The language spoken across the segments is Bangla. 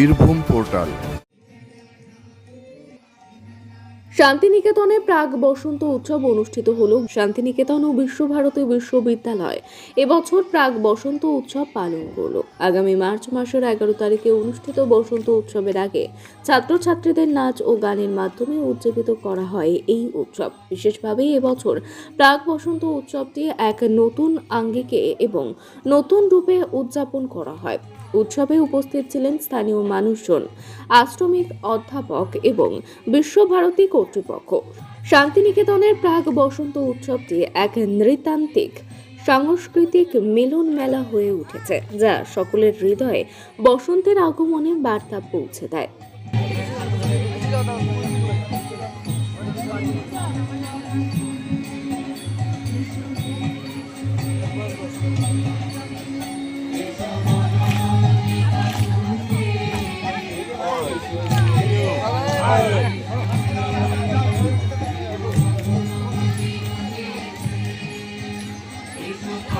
বীরভূম পোর্টাল। শান্তিনিকেতনে প্রাক বসন্ত উৎসব অনুষ্ঠিত হল শান্তিনিকেতন ও বিশ্বভারতী বিশ্ববিদ্যালয়। এবছর প্রাক বসন্ত উৎসব পালন করল। আগামী মার্চ মাসের এগারো তারিখে অনুষ্ঠিত বসন্ত উৎসবের আগে ছাত্রছাত্রীদের নাচ ও গানের মাধ্যমে উদযাপিত করা হয় এই উৎসব। বিশেষভাবে এবছর প্রাক বসন্ত উৎসবটি এক নতুন আঙ্গিকে এবং নতুন রূপে উদযাপন করা হয়। উৎসবে উপস্থিত ছিলেন স্থানীয় মানুষজন, আশ্রমিক অধ্যাপক এবং বিশ্বভারতী কর্তৃপক্ষ শান্তিনিকেতনের প্রাগ বসন্ত উৎসবটি এক নৃতান্ত্রিক, সাংস্কৃতিক মিলন মেলা হয়ে উঠেছে, যা সকলের হৃদয়ে বসন্তের আগমনে বার্তা পৌঁছে দেয় Thank you. Thank you.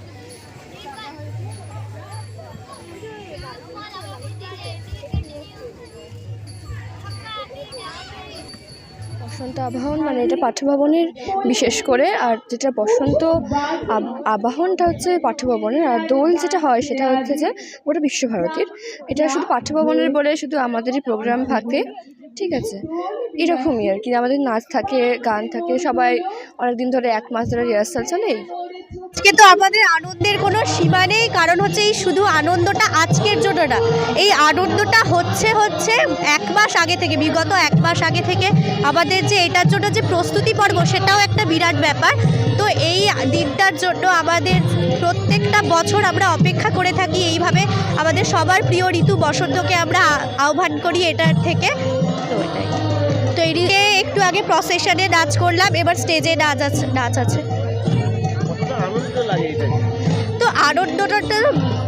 বসন্ত আবাহন মানে এটা পাঠ্যভবনের বিশেষ করে, আর যেটা বসন্ত আব- আবাহনটা হচ্ছে পাঠ্যভবনের, আর দোল যেটা হয় সেটা হচ্ছে যে ওটা বিশ্বভারতীর এটা শুধু পাঠ্যভবনের বলে শুধু আমাদেরই প্রোগ্রাম থাকে, ঠিক আছে? এরকমই আর কি, আমাদের নাচ থাকে, গান থাকে, সবাই অনেক দিন ধরে এক মাস ধরে রিহার্সাল চলে আজকে তো আমাদের আনন্দের কোনো সীমা নেই, কারণ হচ্ছে এই শুধু আনন্দটা আজকের জন্য না এই আনন্দটা হচ্ছে হচ্ছে এক মাস আগে থেকে, বিগত এক মাস আগে থেকে আমাদের যে এটার জন্য যে প্রস্তুতি পর্ব, সেটাও একটা বিরাট ব্যাপার। তো এই দিনটার জন্য আমাদের প্রত্যেকটা বছর আমরা অপেক্ষা করে থাকি, এইভাবে আমাদের সবার প্রিয় ঋতু বসন্তকে আমরা আহ্বান করি এটার থেকে। তো এটাই। তো একটু আগে প্রসেশনে নাচ করলাম, এবার স্টেজে নাচ আছে নাচ আছে। আনন্দটা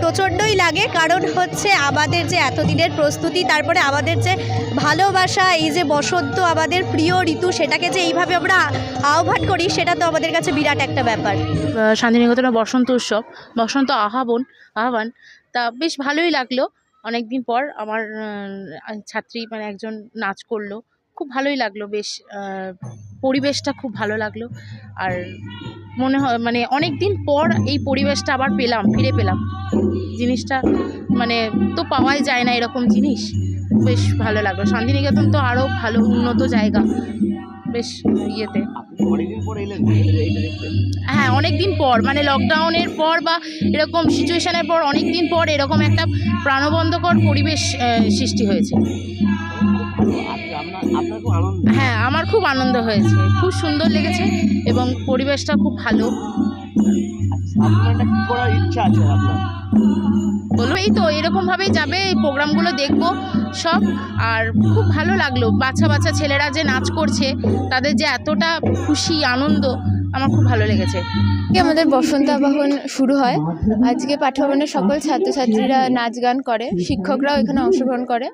প্রচণ্ডই লাগে কারণ হচ্ছে আমাদের যে এতদিনের প্রস্তুতি তারপরে আমাদের যে ভালোবাসা এই যে বসন্ত আমাদের প্রিয় ঋতু সেটাকে যে এইভাবে আমরা আহ্বান করি সেটা তো আমাদের কাছে বিরাট একটা ব্যাপার। আহ, শান্তিনিকেতনের বসন্ত উৎসব বসন্ত আহ্বান আহ্বান তা বেশ ভালোই লাগল। অনেক দিন পর আমার ছাত্রী মানে একজন নাচ করল খুব ভালোই লাগল বেশ পরিবেশটা খুব ভালো লাগল। আর মনে হয় মানে অনেক দিন পর এই পরিবেশটা আবার পেলাম ফিরে পেলাম। জিনিসটা মানে তো পাওয়াই যায় না এরকম জিনিস। বেশ ভালো লাগল। শান্তিনিকেতন তো আরও ভালো উন্নত জায়গা। বেশ ইয়েতে। হ্যাঁ অনেক দিন পর। মানে লকডাউনের পর বা এরকম সিচুয়েশানের পর অনেক দিন পর এরকম একটা প্রাণবন্ধকর পরিবেশ সৃষ্টি হয়েছে। হ্যাঁ আমার খুব আনন্দ হয়েছে। খুব সুন্দর লেগেছে এবং পরিবেশটা খুব ভালো। বলব এই তো এরকমভাবেই যাবে এই প্রোগ্রামগুলো দেখব সব। আর খুব ভালো লাগল বাচ্চা বাচ্চা ছেলেরা যে নাচ করছে তাদের যে এতটা খুশি আনন্দ আমার খুব ভালো লেগেছে। আজকে আমাদের বসন্ত আবাহন শুরু হয়। আজকে পাঠ্যভবনের সকল ছাত্রছাত্রীরা নাচ গান করে শিক্ষকরাও এখানে অংশগ্রহণ করে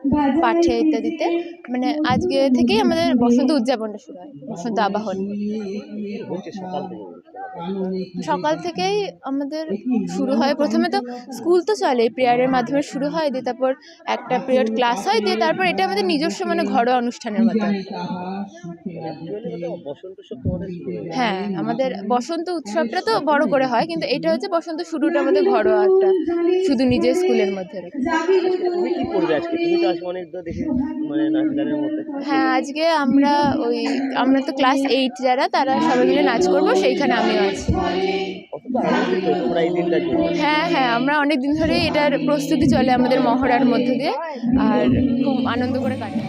পাঠে ইত্যাদিতে। মানে আজকে থেকেই আমাদের বসন্ত উদযাপনটা শুরু হয় বসন্ত আবাহন। সকাল থেকেই আমাদের শুরু হয়। প্রথমে তো স্কুল তো চলে, প্রেয়ারের মাধ্যমে শুরু হয়, দিয়ে তারপর একটা পিরিয়ড ক্লাস হয়, দিয়ে তারপর এটা আমাদের নিজস্ব মানে ঘরোয়া অনুষ্ঠানের মতো। হয়ে, আমাদের বসন্ত উৎসবটা তো বড় করে হয়, কিন্তু এটা হচ্ছে বসন্ত শুরুটা আমাদের ঘরোয়া একটা, শুধু নিজের স্কুলের মধ্যে হ্যাঁ আজকে আমরা ওই, আমরা তো ক্লাস এইট যারা, তারা সবাই মিলে নাচ করব, সেইখানে হ্যাঁ হ্যাঁ আমরা অনেক দিন ধরেই এটার প্রস্তুতি চলে আমাদের মহড়ার মধ্যে দিয়ে। আর খুব আনন্দ করে কাটে